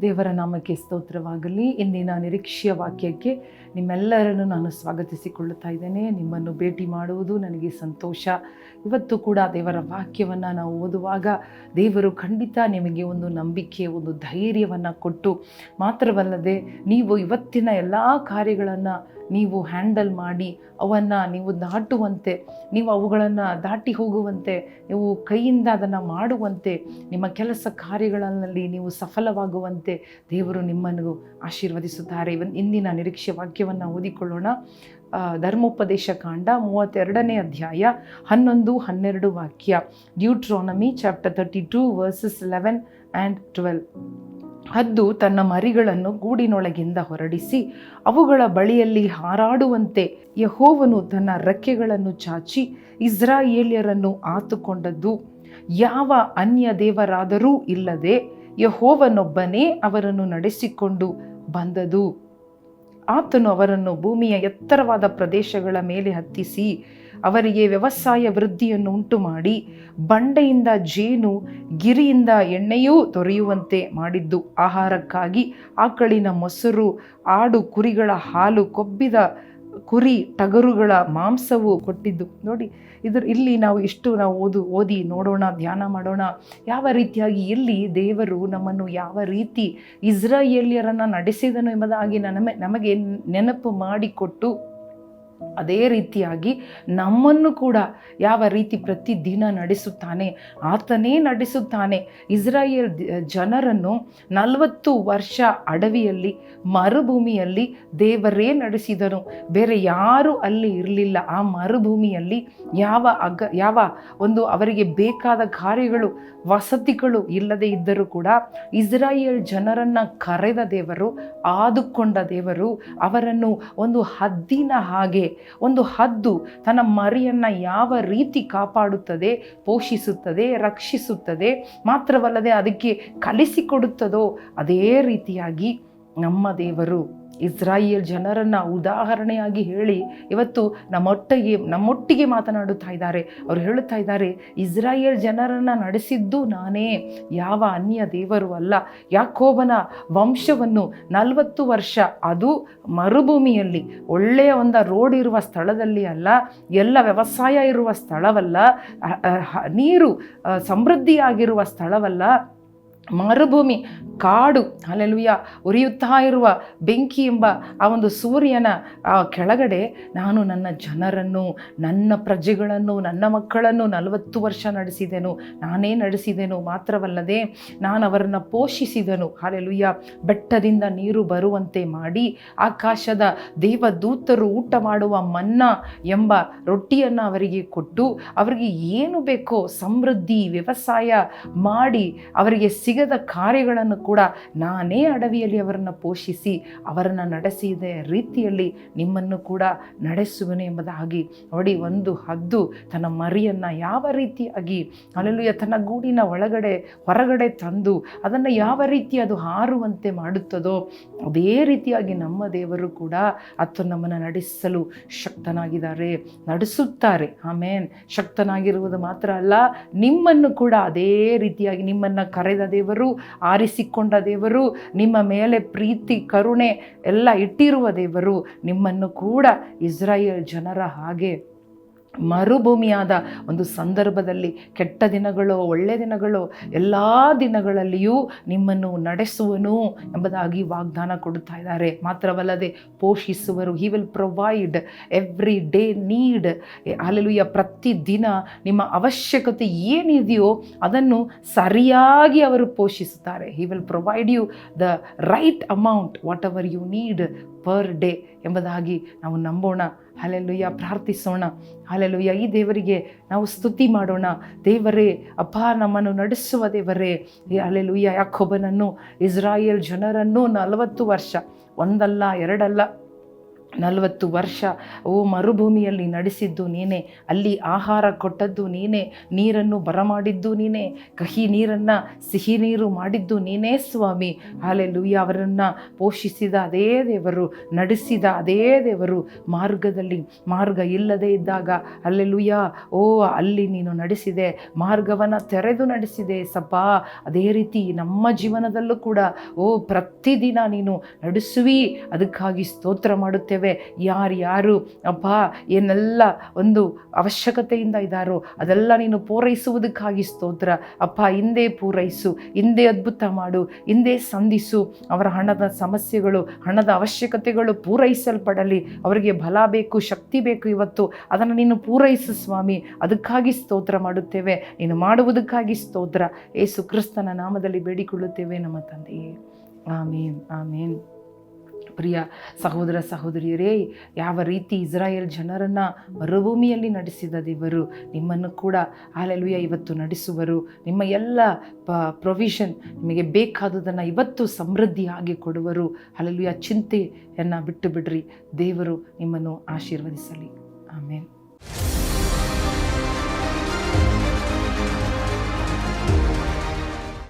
ದೇವರ ನಾಮಕ್ಕೆ ಸ್ತೋತ್ರವಾಗಲಿ. ಇಂದಿನ ನಿರೀಕ್ಷೆಯ ವಾಕ್ಯಕ್ಕೆ ನಿಮ್ಮೆಲ್ಲರನ್ನು ನಾನು ಸ್ವಾಗತಿಸಿಕೊಳ್ಳುತ್ತಾ ಇದ್ದೇನೆ. ನಿಮ್ಮನ್ನು ಭೇಟಿ ಮಾಡುವುದು ನನಗೆ ಸಂತೋಷ. ಇವತ್ತು ಕೂಡ ದೇವರ ವಾಕ್ಯವನ್ನು ನಾವು ಓದುವಾಗ ದೇವರು ಖಂಡಿತ ನಿಮಗೆ ಒಂದು ನಂಬಿಕೆ, ಒಂದು ಧೈರ್ಯವನ್ನು ಕೊಟ್ಟು ಮಾತ್ರವಲ್ಲದೆ ನೀವು ಇವತ್ತಿನ ಎಲ್ಲ ಕಾರ್ಯಗಳನ್ನು ನೀವು ಹ್ಯಾಂಡಲ್ ಮಾಡಿ ಅವನ್ನು ನೀವು ದಾಟುವಂತೆ, ನೀವು ಅವುಗಳನ್ನು ದಾಟಿ ಹೋಗುವಂತೆ, ನೀವು ಕೈಯಿಂದ ಅದನ್ನು ಮಾಡುವಂತೆ, ನಿಮ್ಮ ಕೆಲಸ ಕಾರ್ಯಗಳಲ್ಲಿ ನೀವು ಸಫಲವಾಗುವಂತೆ ದೇವರು ನಿಮ್ಮನ್ನು ಆಶೀರ್ವದಿಸುತ್ತಾರೆ. ಇಂದಿನ ನಿರೀಕ್ಷೆ ವಾಕ್ಯವನ್ನು ಓದಿಕೊಳ್ಳೋಣ. ಧರ್ಮೋಪದೇಶ ಕಾಂಡ ಮೂವತ್ತೆರಡನೇ ಅಧ್ಯಾಯ ಹನ್ನೊಂದು ಹನ್ನೆರಡು ವಾಕ್ಯ. Deuteronomy chapter thirty two verses eleven and twelve ಹದ್ದು ತನ್ನ ಮರಿಗಳನ್ನು ಗೂಡಿನೊಳಗಿಂದ ಹೊರಡಿಸಿ ಅವುಗಳ ಬಳಿಯಲ್ಲಿ ಹಾರಾಡುವಂತೆ ಯಹೋವನು ತನ್ನ ರೆಕ್ಕೆಗಳನ್ನು ಚಾಚಿ ಇಸ್ರಾಯೇಲ್ಯರನ್ನು ಆತುಕೊಂಡದ್ದು. ಯಾವ ಅನ್ಯ ದೇವರಾದರೂ ಇಲ್ಲದೆ ಯಹೋವನೊಬ್ಬನೇ ಅವರನ್ನು ನಡೆಸಿಕೊಂಡು ಬಂದದು. ಆತನು ಅವರನ್ನು ಭೂಮಿಯ ಎತ್ತರವಾದ ಪ್ರದೇಶಗಳ ಮೇಲೆ ಹತ್ತಿಸಿ ಅವರಿಗೆ ವ್ಯವಸಾಯ ವೃದ್ಧಿಯನ್ನು ಉಂಟು ಮಾಡಿ ಬಂಡೆಯಿಂದ ಜೇನು, ಗಿರಿಯಿಂದ ಎಣ್ಣೆಯೂ ದೊರೆಯುವಂತೆ ಮಾಡಿದ್ದು. ಆಹಾರಕ್ಕಾಗಿ ಆಕಳಿನ ಮೊಸರು, ಆಡು ಕುರಿಗಳ ಹಾಲು, ಕೊಬ್ಬಿದ ಕುರಿ ಟಗರುಗಳ ಮಾಂಸವು ಕೊಟ್ಟಿದ್ದು. ನೋಡಿ, ಇದ್ರ ಇಲ್ಲಿ ನಾವು ಇಷ್ಟು ನಾವು ಓದು, ಓದಿ ನೋಡೋಣ, ಧ್ಯಾನ ಮಾಡೋಣ. ಯಾವ ರೀತಿಯಾಗಿ ಇಲ್ಲಿ ದೇವರು ನಮ್ಮನ್ನು ಯಾವ ರೀತಿ ಇಸ್ರಾಯೇಲಿಯರನ್ನು ನಡೆಸಿದನು ಎಂಬುದಾಗಿ ನಮಗೆ ನೆನಪು ಮಾಡಿಕೊಟ್ಟು ಅದೇ ರೀತಿಯಾಗಿ ನಮ್ಮನ್ನು ಕೂಡ ಯಾವ ರೀತಿ ಪ್ರತಿದಿನ ನಡೆಸುತ್ತಾನೆ, ಆತನೇ ನಡೆಸುತ್ತಾನೆ. ಇಸ್ರಾಯೇಲ್ ಜನರನ್ನು ನಲವತ್ತು ವರ್ಷ ಅಡವಿಯಲ್ಲಿ, ಮರುಭೂಮಿಯಲ್ಲಿ ದೇವರೇ ನಡೆಸಿದನು. ಬೇರೆ ಯಾರೂ ಅಲ್ಲಿ ಇರಲಿಲ್ಲ. ಆ ಮರುಭೂಮಿಯಲ್ಲಿ ಯಾವ ಅಗ, ಯಾವ ಒಂದು ಅವರಿಗೆ ಬೇಕಾದ ಕಾರ್ಯಗಳು, ವಸತಿಗಳು ಇಲ್ಲದೆ ಇದ್ದರೂ ಕೂಡ ಇಸ್ರಾಯೇಲ್ ಜನರನ್ನು ಕರೆದ ದೇವರು, ಆದುಕೊಂಡ ದೇವರು ಅವರನ್ನು ಒಂದು ಹದ್ದಿನ ಹಾಗೆ ಒಂದು ಹದ್ದು ತನ್ನ ಮರಿಯನ್ನು ಯಾವ ರೀತಿ ಕಾಪಾಡುತ್ತದೆ, ಪೋಷಿಸುತ್ತದೆ, ರಕ್ಷಿಸುತ್ತದೆ, ಮಾತ್ರವಲ್ಲದೆ ಅದಕ್ಕೆ ಕಲಿಸಿಕೊಡುತ್ತದೋ, ಅದೇ ರೀತಿಯಾಗಿ ನಮ್ಮ ದೇವರು ಇಸ್ರಾಯೇಲ್ ಜನರನ್ನು ಉದಾಹರಣೆಯಾಗಿ ಹೇಳಿ ಇವತ್ತು ನಮ್ಮೊಟ್ಟಿಗೆ ನಮ್ಮೊಟ್ಟಿಗೆ ಮಾತನಾಡುತ್ತಾ ಇದ್ದಾರೆ. ಅವರು ಹೇಳುತ್ತಾ ಇದ್ದಾರೆ, ಇಸ್ರಾಯೇಲ್ ಜನರನ್ನು ನಡೆಸಿದ್ದು ನಾನೇ, ಯಾವ ಅನ್ಯ ದೇವರು ಅಲ್ಲ. ಯಾಕೋಬನ ವಂಶವನ್ನು ನಲವತ್ತು ವರ್ಷ, ಅದು ಮರುಭೂಮಿಯಲ್ಲಿ, ಒಳ್ಳೆಯ ಒಂದು ರೋಡ್ ಇರುವ ಸ್ಥಳದಲ್ಲಿ ಅಲ್ಲ, ಎಲ್ಲ ವ್ಯವಸಾಯ ಇರುವ ಸ್ಥಳವಲ್ಲ ನೀರು ಸಮೃದ್ಧಿಯಾಗಿರುವ ಸ್ಥಳವಲ್ಲ ಮರುಭೂಮಿ, ಕಾಡು ಅಲ್ಲೆಲುಯ್ಯ ಉರಿಯುತ್ತಾ ಇರುವ ಬೆಂಕಿ ಎಂಬ ಆ ಒಂದು ಸೂರ್ಯನ ಆ ಕೆಳಗಡೆ ನಾನು ನನ್ನ ಜನರನ್ನು, ನನ್ನ ಪ್ರಜೆಗಳನ್ನು, ನನ್ನ ಮಕ್ಕಳನ್ನು ನಲವತ್ತು ವರ್ಷ ನಡೆಸಿದೆನು, ನಾನೇ ನಡೆಸಿದೆನು ಮಾತ್ರವಲ್ಲದೆ ನಾನು ಅವರನ್ನು ಪೋಷಿಸಿದನು. ಹಾಲೆಲುಯ್ಯ ಬೆಟ್ಟದಿಂದ ನೀರು ಬರುವಂತೆ ಮಾಡಿ ಆಕಾಶದ ದೇವದೂತರು ಊಟ ಮಾಡುವ ಮನ್ನ ಎಂಬ ರೊಟ್ಟಿಯನ್ನು ಅವರಿಗೆ ಕೊಟ್ಟು, ಅವರಿಗೆ ಏನು ಬೇಕೋ ಸಮೃದ್ಧಿ, ವ್ಯವಸಾಯ ಮಾಡಿ ಅವರಿಗೆ ಸಿಗದ ಕಾರ್ಯಗಳನ್ನು ಕೂಡ ನಾನೇ ಅಡವಿಯಲ್ಲಿ ಅವರನ್ನು ಪೋಷಿಸಿ ಅವರನ್ನು ನಡೆಸಿದ ರೀತಿಯಲ್ಲಿ ನಿಮ್ಮನ್ನು ಕೂಡ ನಡೆಸುವನು ಎಂಬುದಾಗಿ ನೋಡಿ ಒಂದು ಹದ್ದು ತನ್ನ ಮರಿಯನ್ನು ಯಾವ ರೀತಿಯಾಗಿ ಅಲ್ಲೆಲ್ಲೂ ತನ್ನ ಗೂಡಿನ ಒಳಗಡೆ, ಹೊರಗಡೆ ತಂದು ಅದನ್ನು ಯಾವ ರೀತಿ ಅದು ಹಾರುವಂತೆ ಮಾಡುತ್ತದೋ ಅದೇ ರೀತಿಯಾಗಿ ನಮ್ಮ ದೇವರು ಕೂಡ ಅಥವಾ ನಮ್ಮನ್ನು ನಡೆಸಲು ಶಕ್ತನಾಗಿದ್ದಾರೆ, ನಡೆಸುತ್ತಾರೆ. ಆಮೇನ್. ಶಕ್ತನಾಗಿರುವುದು ಮಾತ್ರ ಅಲ್ಲ, ನಿಮ್ಮನ್ನು ಕೂಡ ಅದೇ ರೀತಿಯಾಗಿ ನಿಮ್ಮನ್ನು ಕರೆದ ದೇವರು ಆರಿಸಿಕೊಂಡ ದೇವರು ನಿಮ್ಮ ಮೇಲೆ ಪ್ರೀತಿ ಕರುಣೆ ಎಲ್ಲ ಇಟ್ಟಿರುವ ದೇವರು ನಿಮ್ಮನ್ನು ಕೂಡ ಇಸ್ರಾಯೇಲ್ ಜನರ ಹಾಗೆ ಮರುಭೂಮಿಯಾದ ಒಂದು ಸಂದರ್ಭದಲ್ಲಿ ಕೆಟ್ಟ ದಿನಗಳು, ಒಳ್ಳೆ ದಿನಗಳು, ಎಲ್ಲ ದಿನಗಳಲ್ಲಿಯೂ ನಿಮ್ಮನ್ನು ನಡೆಸುವನು ಎಂಬುದಾಗಿ ವಾಗ್ದಾನ ಕೊಡುತ್ತಾ ಇದ್ದಾರೆ. ಮಾತ್ರವಲ್ಲದೆ ಪೋಷಿಸುವರು. He will provide every day need alleluia ಪ್ರತಿದಿನ ನಿಮ್ಮ ಅವಶ್ಯಕತೆ ಏನಿದೆಯೋ ಅದನ್ನು ಸರಿಯಾಗಿ ಅವರು ಪೋಷಿಸುತ್ತಾರೆ. He will provide you the right amount what ever you need per day ಎಂಬುದಾಗಿ ನಾವು ನಂಬೋಣ. ಹಲೆಲುಯ್ಯ ಪ್ರಾರ್ಥಿಸೋಣ. ಹಲೆಲುಯ್ಯ ಈ ದೇವರಿಗೆ ನಾವು ಸ್ತುತಿ ಮಾಡೋಣ. ದೇವರೇ ಅಪ್ಪ ನಮ್ಮನ್ನು ನಡೆಸುವ ದೇವರೇ. ಹಲೆಲುಯ್ಯ ಯಾಕೊಬ್ಬನನ್ನು ಇಸ್ರಾಯೇಲ್ ಜನರನ್ನು ನಲವತ್ತು ವರ್ಷ, ಒಂದಲ್ಲ, ಎರಡಲ್ಲ ನಲವತ್ತು ವರ್ಷ, ಓ ಮರುಭೂಮಿಯಲ್ಲಿ ನಡೆಸಿದ್ದು ನೀನೇ, ಅಲ್ಲಿ ಆಹಾರ ಕೊಟ್ಟದ್ದು ನೀನೇ, ನೀರನ್ನು ಬರಮಾಡಿದ್ದು ನೀನೇ, ಕಹಿ ನೀರನ್ನು ಸಿಹಿ ನೀರು ಮಾಡಿದ್ದು ನೀನೇ ಸ್ವಾಮಿ. ಲೂಯ್ಯ ಅವರನ್ನು ಪೋಷಿಸಿದ ಅದೇ ದೇವರು, ನಡೆಸಿದ ಅದೇ ದೇವರು ಮಾರ್ಗದಲ್ಲಿ, ಮಾರ್ಗ ಇಲ್ಲದೇ ಇದ್ದಾಗ ಅಲ್ಲೆಲ್ಲೂಯ್ಯ ಓ ಅಲ್ಲಿ ನೀನು ನಡೆಸಿದೆ, ಮಾರ್ಗವನ್ನು ತೆರೆದು ನಡೆಸಿದೆ ಸಪ್ಪ. ಅದೇ ರೀತಿ ನಮ್ಮ ಜೀವನದಲ್ಲೂ ಕೂಡ, ಓ ಪ್ರತಿದಿನ ನೀನು ನಡೆಸುವಿ, ಅದಕ್ಕಾಗಿ ಸ್ತೋತ್ರ ಮಾಡುತ್ತೇವೆ. ಯಾರ್ಯಾರು ಅಪ್ಪ ಏನೆಲ್ಲ ಒಂದು ಅವಶ್ಯಕತೆಯಿಂದ ಇದ್ದಾರೋ ಅದೆಲ್ಲ ನೀನು ಪೂರೈಸುವುದಕ್ಕಾಗಿ ಸ್ತೋತ್ರ. ಅಪ್ಪ ಹಿಂದೆ ಪೂರೈಸು, ಹಿಂದೆ ಅದ್ಭುತ ಮಾಡು, ಹಿಂದೆ ಸಂಧಿಸು. ಅವರ ಹಣದ ಸಮಸ್ಯೆಗಳು, ಹಣದ ಅವಶ್ಯಕತೆಗಳು ಪೂರೈಸಲ್ಪಡಲಿ. ಅವರಿಗೆ ಬಲ ಬೇಕು, ಶಕ್ತಿ ಬೇಕು ಇವತ್ತು. ಅದನ್ನು ನೀನು ಪೂರೈಸು ಸ್ವಾಮಿ. ಅದಕ್ಕಾಗಿ ಸ್ತೋತ್ರ ಮಾಡುತ್ತೇವೆ. ನೀನು ಮಾಡುವುದಕ್ಕಾಗಿ ಸ್ತೋತ್ರ. ಏಸು ಕ್ರಿಸ್ತನ ನಾಮದಲ್ಲಿ ಬೇಡಿಕೊಳ್ಳುತ್ತೇವೆ ನಮ್ಮ ತಂದೆಯೇ. ಆಮೇನ್ ಆಮೇನ್. ಪ್ರಿಯ ಸಹೋದರ ಸಹೋದರಿಯರೇ, ಯಾವ ರೀತಿ ಇಸ್ರಾಯೇಲ್ ಜನರನ್ನು ಮರುಭೂಮಿಯಲ್ಲಿ ನಡೆಸಿದ ದೇವರು, ನಿಮ್ಮನ್ನು ಕೂಡ ಹಾಲೆಲುಯ ಇವತ್ತು ನಡೆಸುವರು. ನಿಮ್ಮ ಎಲ್ಲ ಪ ಪ್ರೊವಿಷನ್ ನಿಮಗೆ ಬೇಕಾದುದನ್ನು ಇವತ್ತು ಸಮೃದ್ಧಿಯಾಗಿ ಕೊಡುವರು. ಹಾಲೆಲುಯ ಚಿಂತೆಯನ್ನು ಬಿಟ್ಟು ಬಿಡ್ರಿ. ದೇವರು ನಿಮ್ಮನ್ನು ಆಶೀರ್ವದಿಸಲಿ.